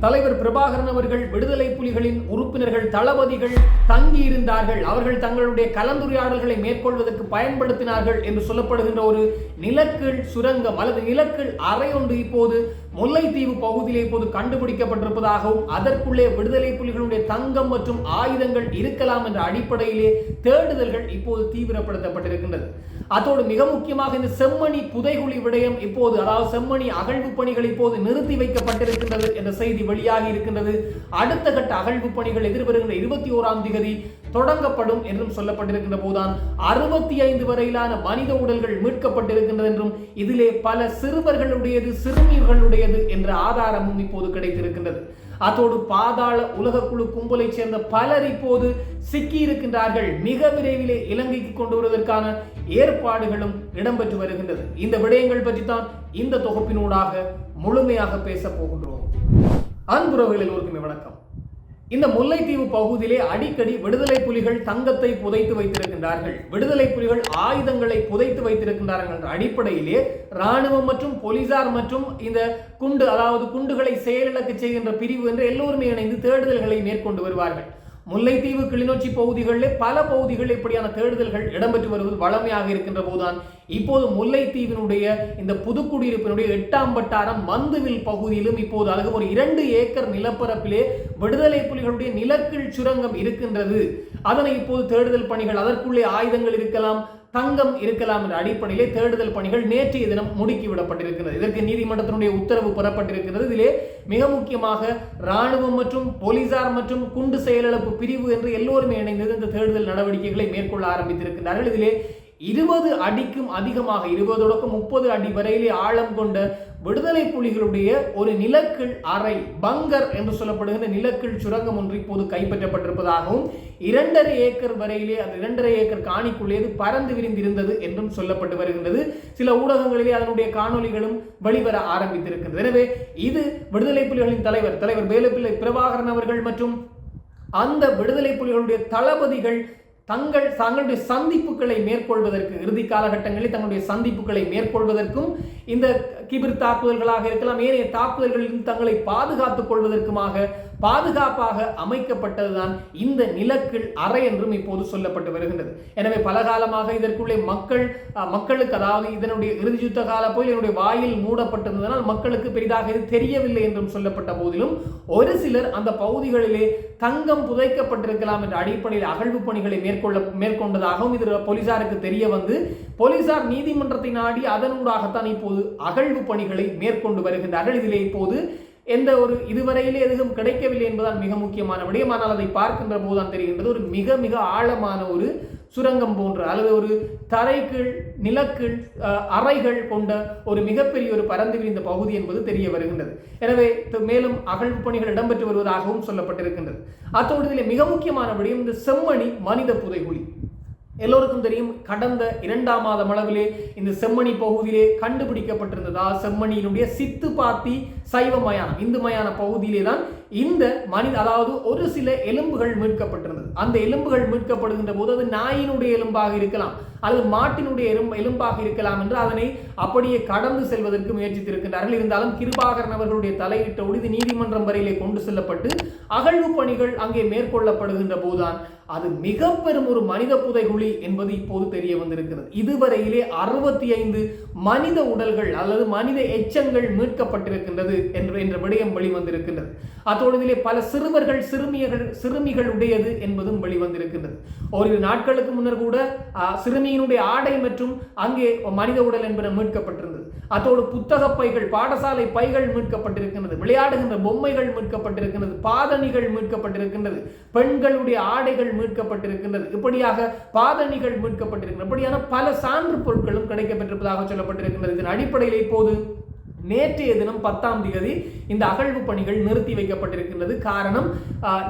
தலைவர் பிரபாகரன் அவர்கள் விடுதலை புலிகளின் உறுப்பினர்கள் தளபதிகள் தங்கி இருந்தார்கள் அவர்கள் தங்களுடைய கலந்துரையாடல்களை மேற்கொள்வதற்கு பயன்படுத்தினார்கள் என்று சொல்லப்படுகின்ற ஒரு நிலக்கீழ் சுரங்கம் அல்லது நிலக்கீழ் அறை ஒன்று இப்போது முல்லைத்தீவு பகுதியிலே இப்போது கண்டுபிடிக்கப்பட்டிருப்பதாகவும் அதற்குள்ளே விடுதலை புலிகளுடைய தங்கம் மற்றும் ஆயுதங்கள் இருக்கலாம் என்ற அடிப்படையிலே தேடுதல்கள் இப்போது தீவிரப்படுத்தப்பட்டிருக்கின்றது. அதோடு மிக முக்கியமாக இந்த செம்மணி புதைகுழி விடயம் இப்போது அதாவது செம்மணி அகழ்வு பணிகள் இப்போது நிறுத்தி வைக்கப்பட்டிருக்கின்றது என்ற செய்தி வெளியாகி இருக்கின்றது. அடுத்த கட்ட அகழ்வு பணிகள் எதிர்வருகின்ற இருபத்தி ஓராம் திகதி தொடங்கப்படும் என்றும் சொல்லப்பட்டிருக்கின்ற போதுதான் அறுபத்தி ஐந்து வரையிலான மனித உடல்கள் மீட்கப்பட்டிருக்கின்றது என்றும் இதிலே பல சிறுவர்களுடையது சிறுமியர்களுடையது என்ற ஆதாரமும் இப்போது கிடைத்திருக்கின்றது. அதோடு பாதாள உலகக்குழு கும்பலைச் சேர்ந்த பலர் இப்போது சிக்கியிருக்கின்றார்கள். மிக விரைவிலே இலங்கைக்கு கொண்டு வருவதற்கான ஏற்பாடுகளும் இடம்பெற்று வருகின்றது. இந்த விடயங்கள் பற்றித்தான் இந்த தொகுப்பினூடாக முழுமையாக பேச போகின்றோம். அன்புறவுகள் எல்லோருக்குமே வணக்கம். இந்த முல்லைத்தீவு பகுதியிலே அடிக்கடி விடுதலை புலிகள் தங்கத்தை புதைத்து வைத்திருக்கின்றார்கள். விடுதலை புலிகள் ஆயுதங்களை புதைத்து வைத்திருக்கின்றார்கள் என்ற அடிப்படையிலே ராணுவம் மற்றும் போலீசார் மற்றும் இந்த குண்டு அதாவது குண்டுகளை செயலிழக்க செய்கின்ற பிரிவு என்று எல்லோருமே இணைந்து தேடுதல்களை மேற்கொண்டு வருவார்கள். முல்லைத்தீவு கிளிநொச்சி பகுதிகளில் பல பகுதிகளில் இப்படியான தேடுதல்கள் இடம்பெற்று வருவது வளமையாக இருக்கின்ற போதுதான். இப்போது முல்லைத்தீவினுடைய இந்த புதுக்குடியிருப்பினுடைய எட்டாம் வட்டாரம் மந்துவில் பகுதியிலும் இப்போது அழகு ஒரு இரண்டு ஏக்கர் நிலப்பரப்பிலே விடுதலை புலிகளுடைய நிலக்கீழ் சுரங்கம் இருக்கின்றது. அதனை இப்போது தேடுதல் பணிகள் அதற்குள்ளே ஆயுதங்கள் இருக்கலாம். தங்கம் இருக்கலாம் என்ற அடிப்படையிலே தேடுதல் பணிகள் நேற்றைய தினம் முடுக்கி விடப்பட்டிருக்கிறது. இதற்கு நீதிமன்றத்தினுடைய உத்தரவு பெறப்பட்டிருக்கிறது. இதிலே மிக முக்கியமாக ராணுவம் மற்றும் போலீசார் மற்றும் குண்டு செயலிழப்பு பிரிவு என்று எல்லோருமே இணைந்து இந்த தேடுதல் நடவடிக்கைகளை மேற்கொள்ள ஆரம்பித்திருக்கிறார்கள் இதிலே இருபது அடிக்கும் அதிகமாக இருபது தொடக்கம் முப்பது அடி வரையிலே ஆழம் கொண்ட விடுதலை புலிகளுடைய ஒரு நிலக்கீழ் அறை பங்கர் என்று சொல்லப்படுகிற நிலக்கீழ் சுரங்கம் ஒன்று இப்போது கைப்பற்றப்பட்டிருப்பதாகவும் இரண்டரை ஏக்கர் வரையிலே அந்த இரண்டரை ஏக்கர் காணிக்குள்ளேது பறந்து விரிந்திருந்தது என்றும் சொல்லப்பட்டு வருகின்றது. சில ஊடகங்களிலே அதனுடைய காணொலிகளும் வெளிவர ஆரம்பித்திருக்கிறது எனவே இது விடுதலை புலிகளின் தலைவர் தலைவர் வேலுப்பிள்ளை பிரபாகரன் அவர்கள் மற்றும் அந்த விடுதலை புலிகளுடைய தளபதிகள் தங்கள் தங்களுடைய சந்திப்புகளை மேற்கொள்வதற்கு இறுதி காலகட்டங்களில் தங்களுடைய சந்திப்புகளை மேற்கொள்வதற்கும் இந்த கிபிர் தாக்குதல்களாக இருக்கலாம் ஏனைய தாக்குதல்களில் தங்களை பாதுகாத்துக் கொள்வதற்குமாக பாதுகாப்பாக அமைக்கப்பட்டதுதான் இந்த நிலக்கீழ் அறை என்றும் இப்போது சொல்லப்பட்டு வருகின்றது. எனவே பல காலமாக இதற்குள்ளே மக்கள் மக்களுக்கு அதாவது இதனுடைய இறுதி யுத்த கால போய் என்னுடைய வாயில் மூடப்பட்டிருந்ததனால் மக்களுக்கு பெரிதாக இது தெரியவில்லை என்றும் சொல்லப்பட்ட போதிலும் ஒரு சிலர் அந்த பகுதிகளிலே தங்கம் புதைக்கப்பட்டிருக்கலாம் என்ற அடிப்படையில் அகழ்வு பணிகளை மேற்கொள்ள மேற்கொண்டதாகவும் இது போலீசாருக்கு தெரிய வந்து போலீசார் நீதிமன்றத்தை நாடி அதனூடாகத்தான் இப்போது அகழ்வு பணிகளை மேற்கொண்டு வருகின்றார்கள். இதிலே இப்போது எந்த ஒரு இதுவரையிலே எதுவும் கிடைக்கவில்லை என்பதுதான் மிக முக்கியமான விடயம். ஆனால் அதை பார்க்கின்ற போதுதான் தெரிகின்றது. ஒரு மிக மிக ஆழமான ஒரு சுரங்கம் போன்ற அல்லது ஒரு தரைக்கீழ் நிலக்கீழ் அறைகள் கொண்ட ஒரு மிகப்பெரிய ஒரு பரந்து விரிந்த பகுதி என்பது தெரிய வருகின்றது. எனவே மேலும் அகழ்வு பணிகள் இடம்பெற்று வருவதாகவும் சொல்லப்பட்டிருக்கின்றது. அத்தோடு மிக முக்கியமான விடயம் இந்த செம்மணி மனித புதைகுழி. எல்லோருக்கும் தெரியும் கடந்த இரண்டாம் மாதம் அளவிலே இந்த செம்மணி பகுதியிலே கண்டுபிடிக்கப்பட்டிருந்ததா? செம்மணியினுடைய சித்து பாத்தி சைவ மயானம். இந்து மயான பகுதியிலே தான் இந்த மனித அதாவது ஒரு சில எலும்புகள் மீட்கப்பட்டிருந்தது. அந்த எலும்புகள் மீட்கப்படுகின்ற போது அது நாயினுடைய எலும்பாக இருக்கலாம். அல்லது மாட்டினுடைய எறும் எலும்பாக இருக்கலாம் என்று அதனை அப்படியே கடந்து செல்வதற்கு முயற்சித்திருக்கின்றார்கள். இருந்தாலும் கிருபாகரன் அவர்களுடைய தலையிட்டோடு இது நீதிமன்றம் வரையிலே கொண்டு செல்லப்பட்டு அகழ்வு பணிகள் அங்கே மேற்கொள்ளப்படுகின்ற போதுதான் அது மிக பெரும் ஒரு மனித புதைகுழி என்பது இப்போது தெரிய வந்திருக்கிறது. இதுவரையிலே அறுபத்தி ஐந்து மனித உடல்கள் அல்லது மனித எச்சங்கள் மீட்கப்பட்டிருக்கின்றது என்று என்ற விடயம் வெளிவந்திருக்கின்றது. அத்தோடு இதிலே பல சிறுவர்கள் சிறுமியர்கள் சிறுமிகள் உடையது என்பதும் வெளிவந்திருக்கின்றது. ஓரிரு நாட்களுக்கு முன்னர் கூட சிறுமியினுடைய ஆடை மற்றும் அங்கே மனித உடல் என்பன மீட்கப்பட்டிருந்தது. அத்தோடு புத்தக பைகள் பாடசாலை பைகள் மீட்கப்பட்டிருக்கின்றது. விளையாடுகின்ற பொம்மைகள் மீட்கப்பட்டிருக்கின்றது. பாதணிகள் மீட்கப்பட்டிருக்கின்றது. பெண்களுடைய ஆடைகள் மீட்கப்பட்டிருக்கின்றது. இப்படியாக பாதணிகள் மீட்கப்பட்டிருக்கின்றன இப்படியான பல சான்று பொருட்களும் கிடைக்கப்பட்டிருப்பதாக சொல்லப்பட்டிருக்கின்றது. இதன் அடிப்படையில் இப்போது நேற்றைய தினம் பத்தாம் தேதி இந்த அகழ்வு பணிகள் நிறுத்தி வைக்கப்பட்டிருக்கின்றது. காரணம்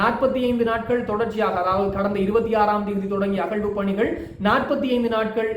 நாற்பத்தி ஐந்து நாட்கள் தொடர்ச்சியாக அதாவது கடந்த இருபத்தி ஆறாம் தேதி தொடங்கிய அகழ்வு பணிகள் நாற்பத்தி ஐந்து நாட்கள்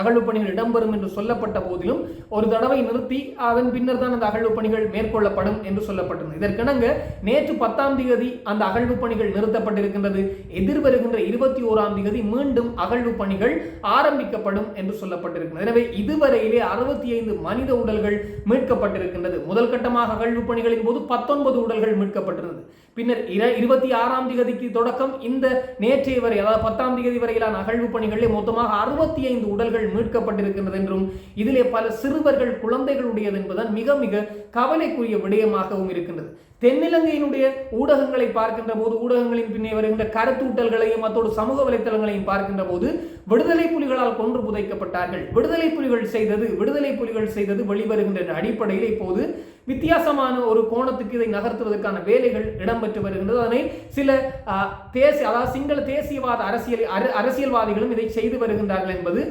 அகழ்வு பணிகள் இடம்பெறும் என்று சொல்லப்பட்ட போதிலும் ஒரு தடவை நிறுத்தி அதன் பின்னர் தான் அந்த அகழ்வு பணிகள் மேற்கொள்ளப்படும் என்று சொல்லப்பட்டது இதற்கிணங்க நேற்று பத்தாம் தேதி அந்த அகழ்வு பணிகள் நிறுத்தப்பட்டிருக்கின்றது. எதிர்வருகின்ற இருபத்தி ஓராம் தேதி மீண்டும் அகழ்வு பணிகள் ஆரம்பிக்கப்படும் என்று சொல்லப்பட்டிருக்கிறது எனவே இதுவரையிலே அறுபத்தி ஐந்து மனித உடல்கள் மீட்கப்பட்டிருக்கின்றது. முதல் கட்டமாக அகழ்வு பணிகளின் போது பத்தொன்பது உடல்கள் மீட்கப்பட்டிருந்தது. பின்னர் இருபத்தி ஆறாம் தேதிக்கு தொடக்கம். இந்த நேற்றைய வரை அதாவது பத்தாம் தேதி வரையிலான அகழ்வு பணிகளில் மொத்தமாக அறுபத்தி ஐந்து உடல்கள் மீட்கப்பட்டிருக்கின்றது என்றும் இதிலே பல சிறுவர்கள் குழந்தைகளுடையது என்பதுதான் மிக மிக கவலைக்குரிய விடயமாகவும் இருக்கின்றது. தென்னிலங்கையினுடைய ஊடகங்களை பார்க்கின்ற போது ஊடகங்களின் பின்னே வருகின்ற கருத்தூட்டல்களையும் அத்தோடு சமூக வலைத்தளங்களையும் பார்க்கின்ற போது விடுதலை புலிகளால் கொன்று புதைக்கப்பட்டார்கள். விடுதலை புலிகள் செய்தது விடுதலை புலிகள் செய்தது வெளிவருகின்ற அடிப்படையில் இப்போது வித்தியாசமான ஒரு கோணத்துக்கு இதை நகர்த்துவதற்கான வேலைகள் இடம்பெற்று வருகின்றது. அதனை சில தேசிய அதாவது சிங்கள தேசியவாத அரசியல் அரசியல்வாதிகளும் இதை செய்து வருகின்றார்கள் என்பது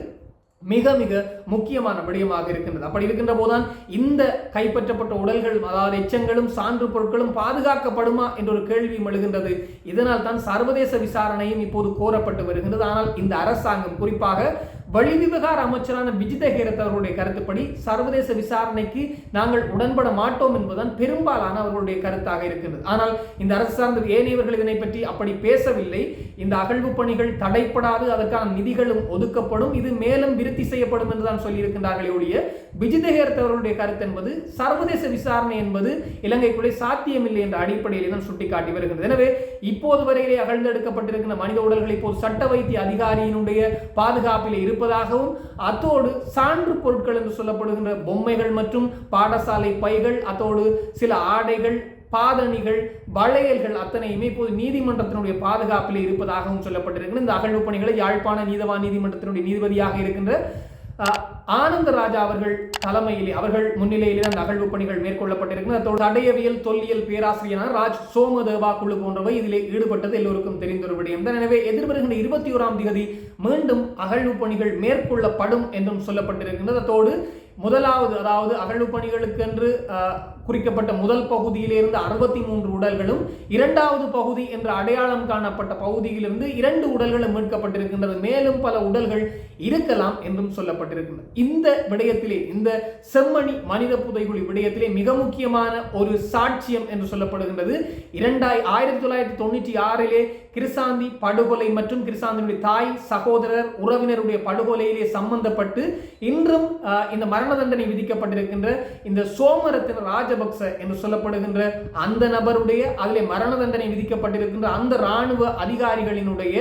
மிக மிக முக்கியமான விடயமாக இருக்கின்றது. அப்படி இருக்கின்ற போதுதான் இந்த கைப்பற்றப்பட்ட உடல்கள் அதாவது எச்சங்களும் சான்று பொருட்களும் பாதுகாக்கப்படுமா என்ற ஒரு கேள்வி எழுகின்றது. இதனால் தான் சர்வதேச விசாரணையும் இப்போது கோரப்பட்டு வருகின்றது. ஆனால் இந்த அரசாங்கம் குறிப்பாக வெளிவிவகார அமைச்சரான விஜித ஹேரத் அவர்களுடைய கருத்துப்படி சர்வதேச விசாரணைக்கு நாங்கள் உடன்பட மாட்டோம் என்பதுதான் பெரும்பாலான அவர்களுடைய கருத்தாக இருக்கிறது ஆனால் இந்த அரசு சார்ந்த ஏனையவர்கள் இதனை பற்றி அப்படி பேசவில்லை? இந்த அகழ்வு பணிகள் தடைப்படாது அதற்கான நிதிகளும் ஒதுக்கப்படும் இது மேலும் விருத்தி செய்யப்படும் என்றுதான் சொல்லியிருக்கின்றார்களே ஒழிய விஜித ஹேரத் அவர்களுடைய கருத்து என்பது சர்வதேச விசாரணை என்பது இலங்கைக்குள்ளே சாத்தியமில்லை என்ற அடிப்படையில் தான் சுட்டிக்காட்டி வருகிறது எனவே இப்போது வரையிலே அகழ்ந்தெடுக்கப்பட்டிருக்கின்ற மனித உடல்கள் இப்போது சட்ட வைத்திய அதிகாரியினுடைய பாதுகாப்பிலே இருப்பதாகவும் அத்தோடு சான்று பொருட்கள் என்று சொல்லப்படுகின்ற பொம்மைகள் மற்றும் பாடசாலை பைகள் அத்தோடு சில ஆடைகள் பாதணிகள் வளையல்கள் அத்தனையுமே இப்போது நீதிமன்றத்தினுடைய பாதுகாப்பில் இருப்பதாகவும் சொல்லப்பட்டிருக்கிறது இந்த அகழ்வு பணிகளை யாழ்ப்பாண நீதவான் நீதிமன்றத்தினுடைய நீதிபதியாக இருக்கின்ற ஆனந்த ராஜா அவர்கள் தலைமையிலே அவர்கள் முன்னிலையிலே அந்த அகழ்வு பணிகள் மேற்கொள்ளப்பட்டிருக்கிறது அதோடு தடையவியல் தொல்லியல் பேராசிரியரான ராஜ் சோமதேவா குழு போன்றவை இதிலே ஈடுபட்டது எல்லோருக்கும் தெரிந்த ஒரு விடயம். தான் எனவே எதிர்வருகின்ற இருபத்தி ஓராம் தேதி மீண்டும் அகழ்வு பணிகள் மேற்கொள்ளப்படும் என்றும் சொல்லப்பட்டிருக்கின்றது. அதோடு முதலாவது அதாவது அகழ்வு பணிகளுக்கென்று குறிக்கப்பட்ட முதல் பகுதியிலிருந்து அறுபத்தி மூன்று உடல்களும் இரண்டாவது பகுதி என்ற அடையாளம் காணப்பட்ட பகுதியிலிருந்து இரண்டு உடல்களும் மீட்கப்பட்டிருக்கின்றது. மேலும் பல உடல்கள் இருக்கலாம் என்றும் சொல்லப்பட்டிருக்கின்றது. இந்த விடயத்திலே இந்த செம்மணி மனித புதைகுழி விடயத்திலே மிக முக்கியமான ஒரு சாட்சியம் என்று சொல்லப்படுகின்றது. இரண்டாய் ஆயிரத்தி தொள்ளாயிரத்தி தொண்ணூற்றி ஆறிலே கிருசாந்தி படுகொலை மற்றும் கிருசாந்தியுடைய தாய் சகோதரர் உறவினருடைய படுகொலையிலே சம்பந்தப்பட்டு இன்றும் இந்த மரண தண்டனை விதிக்கப்பட்டிருக்கின்ற இந்த சோமரத்தின் ராஜ ராஜபக்ச என்று சொல்லப்படுகின்ற அந்த நபருடைய அதிலே மரண தண்டனை விதிக்கப்பட்டிருக்கின்ற அந்த இராணுவ அதிகாரிகளினுடைய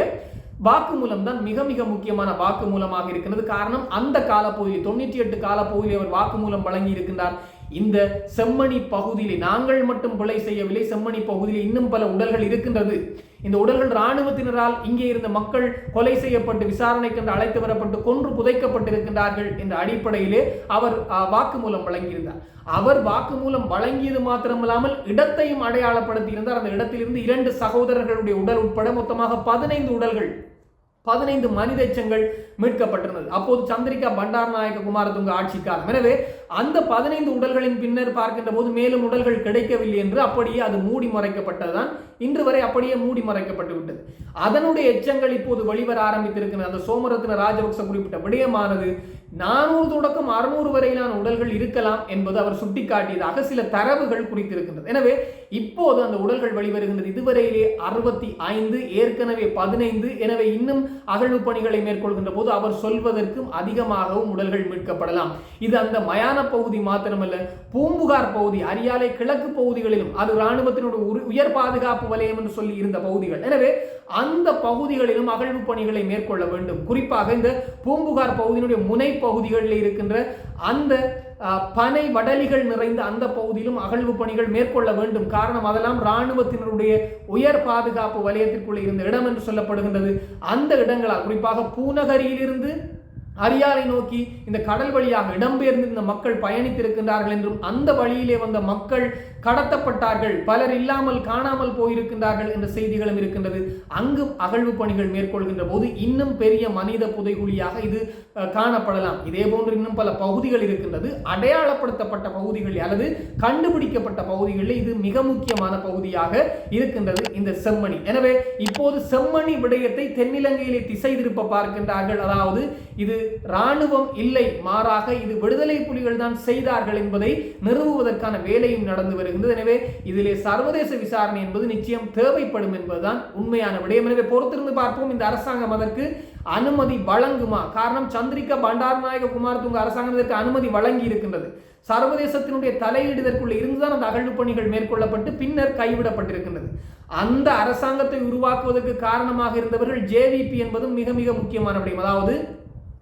வாக்குமூலம் தான் மிக மிக முக்கியமான வாக்குமூலமாக இருக்கிறது காரணம் அந்த காலப்பகுதி தொண்ணூற்றி எட்டு காலப்பகுதியில் அவர் வாக்குமூலம் வழங்கி இருக்கின்றார் இந்த செம்மணி பகுதியில் நாங்கள் மட்டும் கொலை செய்யவில்லை. செம்மணி பகுதியில் இன்னும் பல உடல்கள் இருக்கின்றது. இந்த உடல்கள் இராணுவத்தினரால் இங்கே இருந்த மக்கள் கொலை செய்யப்பட்டு விசாரணைக்கு அழைத்து வரப்பட்டு கொன்று புதைக்கப்பட்டிருக்கின்றார்கள் என்ற அடிப்படையிலே அவர் வாக்குமூலம் வழங்கியிருந்தார். அவர் வாக்குமூலம் வழங்கியது மாத்திரமில்லாமல் இடத்தையும் அடையாளப்படுத்தியிருந்தார். அந்த இடத்திலிருந்து இரண்டு சகோதரர்களுடைய உடல் உட்பட மொத்தமாக பதினைந்து உடல்கள் பதினைந்து மனித எச்சங்கள் மீட்கப்பட்டிருந்தது. அப்போது சந்திரிகா பண்டார் நாயக்க குமாரதுங்க ஆட்சி காலம். எனவே அந்த பதினைந்து உடல்களின் பின்னர் பார்க்கின்ற போது மேலும் உடல்கள் கிடைக்கவில்லை என்று அப்படியே அது மூடி மறைக்கப்பட்டதுதான். இன்று வரை அப்படியே மூடி மறைக்கப்பட்டு விட்டது. அதனுடைய எச்சங்கள் இப்போது வெளிவர ஆரம்பித்திருக்கிறது அந்த சோமரத்ன ராஜபக்ச குறிப்பிட்ட விடயமானது நானூறு தொடக்கம் அறுநூறு வரையிலான உடல்கள் இருக்கலாம் என்பது அவர் சுட்டிக்காட்டியதாக சில தரவுகள் குறித்திருக்கின்றது. எனவே இப்போது அந்த உடல்கள் வெளிவருகின்றது. இதுவரையிலே அறுபத்தி ஐந்து ஏற்கனவே பதினைந்து எனவே இன்னும் அகழ்வு பணிகளை மேற்கொள்கின்ற போது அவர் சொல்வதற்கும் அதிகமாகவும் உடல்கள் மீட்கப்படலாம். இது அந்த மயான பகுதி மாத்திரமல்ல பூம்புகார் பகுதி அரியாலை கிழக்கு பகுதிகளிலும் அது இராணுவத்தினுடைய உயர் பாதுகாப்பு வலயம் என்று சொல்லி இருந்த பகுதிகள். எனவே அந்த பகுதிகளிலும் அகழ்வு பணிகளை மேற்கொள்ள வேண்டும். குறிப்பாக இந்த பூம்புகார் பகுதியினுடைய முனை பகுதிகளில் இருக்கின்ற அந்த பனை வடலிகள் நிறைந்த அந்த பகுதியிலும் அகழ்வு பணிகள் மேற்கொள்ள வேண்டும். காரணம் அதெல்லாம் இராணுவத்தினருடைய உயர் பாதுகாப்பு வலயத்திற்குள்ளே இருந்த இடம் என்று சொல்லப்படுகின்றது. அந்த இடங்களால் குறிப்பாக பூநகரியிலிருந்து அரியாலை நோக்கி இந்த கடல் வழியாக இடம்பெயர்ந்து இந்த மக்கள் பயணித்திருக்கின்றார்கள் என்றும் அந்த வழியிலே வந்த மக்கள் கடத்தப்பட்டார்கள். பலர் இல்லாமல் காணாமல் போயிருக்கின்றார்கள் என்ற செய்திகளும் இருக்கின்றது. அங்கும் அகழ்வு பணிகள் மேற்கொள்கின்ற போது இன்னும் பெரிய மனித புதைகுழியாக இது காணப்படலாம். இதே போன்று இன்னும் பல பகுதிகள் இருக்கின்றது. அடையாளப்படுத்தப்பட்ட பகுதிகள் அல்லது கண்டுபிடிக்கப்பட்ட பகுதிகளில் இது மிக முக்கியமான பகுதியாக இருக்கின்றது இந்த செம்மணி. எனவே இப்போது செம்மணி விடயத்தை தென்னிலங்கையிலே திசை திருப்ப பார்க்கின்றார்கள். அதாவது இது இராணுவம் இல்லை மாறாக இது விடுதலை புலிகள் தான் செய்தார்கள் என்பதை நிறுவுவதற்கான வேலையும் நடந்து வருகின்றது. எனவே இதிலே சர்வதேச விசாரணை என்பது நிச்சயம் தேவைப்படும் என்பதுதான் உண்மையான விடயம். எனவே பொறுத்திருந்து பார்ப்போம் இந்த அரசாங்கம் அதற்கு அனுமதி வழங்குமா? காரணம் சந்திரிகா பண்டாரநாயக குமாரதுங்க அரசாங்கம் இதற்கு அனுமதி வழங்கி இருக்கின்றது. சர்வதேசத்தினுடைய தலையீடு இதற்குள்ள இருந்துதான் அந்த அகழ்வு பணிகள் மேற்கொள்ளப்பட்டு பின்னர் கைவிடப்பட்டிருக்கின்றது. அந்த அரசாங்கத்தை உருவாக்குவதற்கு காரணமாக இருந்தவர்கள் ஜேவிபி என்பதும் மிக மிக முக்கியமான விடயம். அதாவது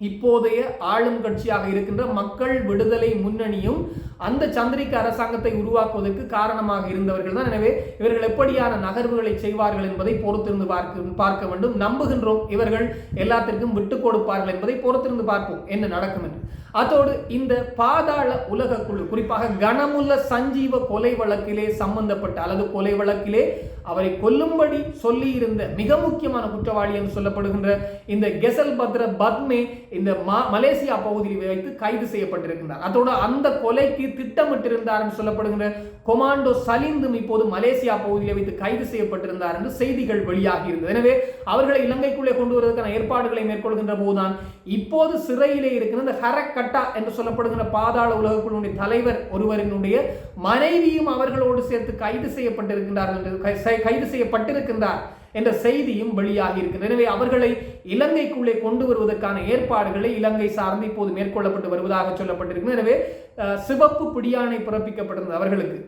இப்போதைய ஆளும் கட்சியாக இருக்கின்ற மக்கள் விடுதலை முன்னணியும் அந்த சந்திரிக்க அரசாங்கத்தை உருவாக்குவதற்கு காரணமாக இருந்தவர்கள் தான். எனவே இவர்கள் எப்படியான நகர்வுகளை செய்வார்கள் என்பதை பொறுத்திருந்து பார்க்க பார்க்க வேண்டும். நம்புகின்றோம். இவர்கள் எல்லாத்திற்கும் விட்டு கொடுப்பார்கள் என்பதை பொறுத்திருந்து பார்ப்போம். என்ன நடக்கும் என்று. அதோடு இந்த பாதாள உலக குழு குறிப்பாக கனமுள்ள சஞ்சீவ கொலை வழக்கிலே சம்பந்தப்பட்ட அல்லது கொலை வழக்கிலே அவரை கொல்லும்படி சொல்லி இருந்த மிக முக்கியமான குற்றவாளி என்று சொல்லப்படுகின்ற இந்த கெசல் பத்ர பத்மே இந்த மலேசியா பகுதியில் வைத்து கைது செய்யப்பட்டிருக்கின்றார். அதோடு அந்த கொலைக்கு திட்டமிட்டிருந்தார் என்று சொல்லப்படுகின்ற கொமாண்டோ சலிந்தும் இப்போது மலேசியா பகுதியில் வைத்து கைது செய்யப்பட்டிருந்தார் என்று செய்திகள் வெளியாகி இருந்தது. எனவே அவர்களை இலங்கைக்குள்ளே கொண்டு வருவதற்கான ஏற்பாடுகளை மேற்கொள்கின்ற போதுதான் இப்போது சிறையிலே இருக்கிற இந்த ஹரக்கட்டா என்று சொல்லப்படுகின்ற பாதாள உலகக்குழுடைய தலைவர் ஒருவரினுடைய மனைவியும் அவர்களோடு சேர்த்து கைது செய்யப்பட்டிருக்கின்றார்கள் என்று கைது செய்யப்பட்டிருக்கின்றார் என்ற செய்தியும் வெளியாகி இருக்கிறது எனவே அவர்களை இலங்கைக்குள்ளே கொண்டு வருவதற்கான ஏற்பாடுகளை இலங்கை சார்ந்து இப்போது மேற்கொள்ளப்பட்டு வருவதாக சொல்லப்பட்டிருக்கிறது. எனவே சிவப்பு பிடியாணை பிறப்பிக்கப்பட்டிருந்தது அவர்களுக்கு.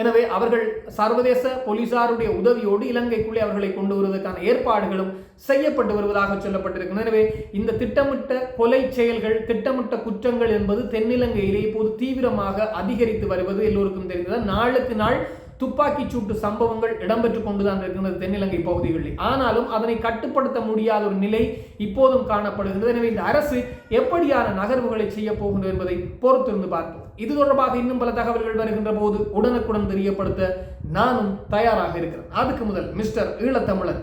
எனவே அவர்கள் சர்வதேச போலீசாருடைய உதவியோடு இலங்கைக்குள்ளே அவர்களை கொண்டு வருவதற்கான ஏற்பாடுகளும் செய்யப்பட்டு வருவதாக சொல்லப்பட்டிருக்கிறது. எனவே இந்த திட்டமிட்ட கொலை செயல்கள் திட்டமிட்ட குற்றங்கள் என்பது தென்னிலங்கையிலே இப்போது தீவிரமாக அதிகரித்து வருவது எல்லோருக்கும் தெரிந்தது. நாளுக்கு நாள் துப்பாக்கி சூட்டு சம்பவங்கள் இடம்பெற்றுக் கொண்டுதான் இருக்கின்றது தென்னிலங்கை பகுதிகளில். ஆனாலும் அதனை கட்டுப்படுத்த முடியாத ஒரு நிலை இப்போதும் காணப்படுகின்றது. எனவே இந்த அரசு எப்படியான நகர்வுகளை செய்ய போகின்றது என்பதை பொறுத்திருந்து பார்ப்போம். இது தொடர்பாக இன்னும் பல தகவல்கள் வருகின்ற போது உடனுக்குடன் தெரியப்படுத்த நானும் தயாராக இருக்கிறேன். அதுக்கு முதல் மிஸ்டர் ஈழத்தமிழன்